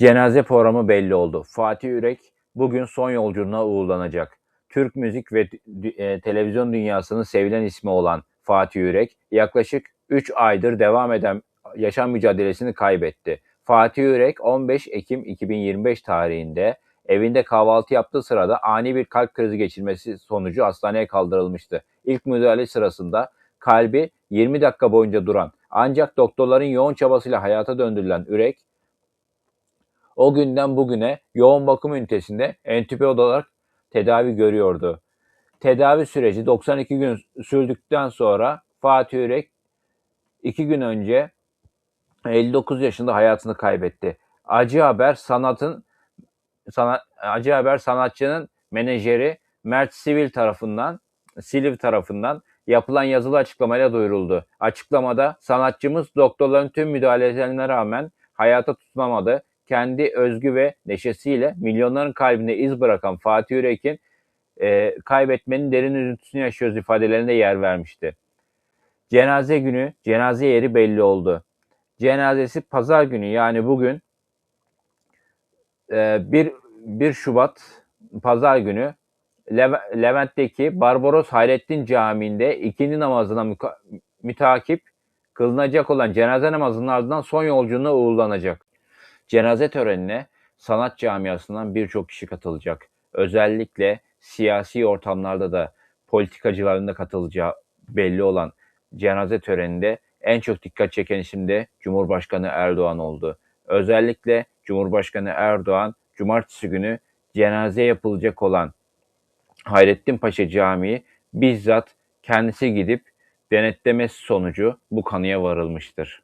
Cenaze programı belli oldu. Fatih Ürek bugün son yolculuğuna uğurlanacak. Türk müzik ve e, televizyon dünyasının sevilen ismi olan Fatih Ürek yaklaşık 3 aydır devam eden yaşam mücadelesini kaybetti. Fatih Ürek 15 Ekim 2025 tarihinde evinde kahvaltı yaptığı sırada ani bir kalp krizi geçirmesi sonucu hastaneye kaldırılmıştı. İlk müdahale sırasında kalbi 20 dakika boyunca duran ancak doktorların yoğun çabasıyla hayata döndürülen Ürek o günden bugüne yoğun bakım ünitesinde entübe olarak tedavi görüyordu. Tedavi süreci 92 gün sürdükten sonra Fatih Ürek 2 gün önce 59 yaşında hayatını kaybetti. Acı haber sanatın sanat, acı haber sanatçının menajeri Mert Sivil tarafından Silivri tarafından yapılan yazılı açıklamayla duyuruldu. Açıklamada sanatçımız doktorların tüm müdahalelerine rağmen hayata tutunamadı. Kendi özgü ve neşesiyle milyonların kalbinde iz bırakan Fatih Yürek'in e, kaybetmenin derin üzüntüsünü yaşıyoruz ifadelerinde yer vermişti. Cenaze günü, cenaze yeri belli oldu. Cenazesi pazar günü yani bugün e, 1, 1 Şubat pazar günü Leve- Levent'teki Barbaros Hayrettin Camii'nde ikindi namazına müka- mütakip kılınacak olan cenaze namazının ardından son yolculuğuna uğurlanacak. Cenaze törenine sanat camiasından birçok kişi katılacak. Özellikle siyasi ortamlarda da politikacıların da katılacağı belli olan cenaze töreninde en çok dikkat çeken isim de Cumhurbaşkanı Erdoğan oldu. Özellikle Cumhurbaşkanı Erdoğan cumartesi günü cenaze yapılacak olan Hayrettin Paşa Camii bizzat kendisi gidip denetlemesi sonucu bu kanıya varılmıştır.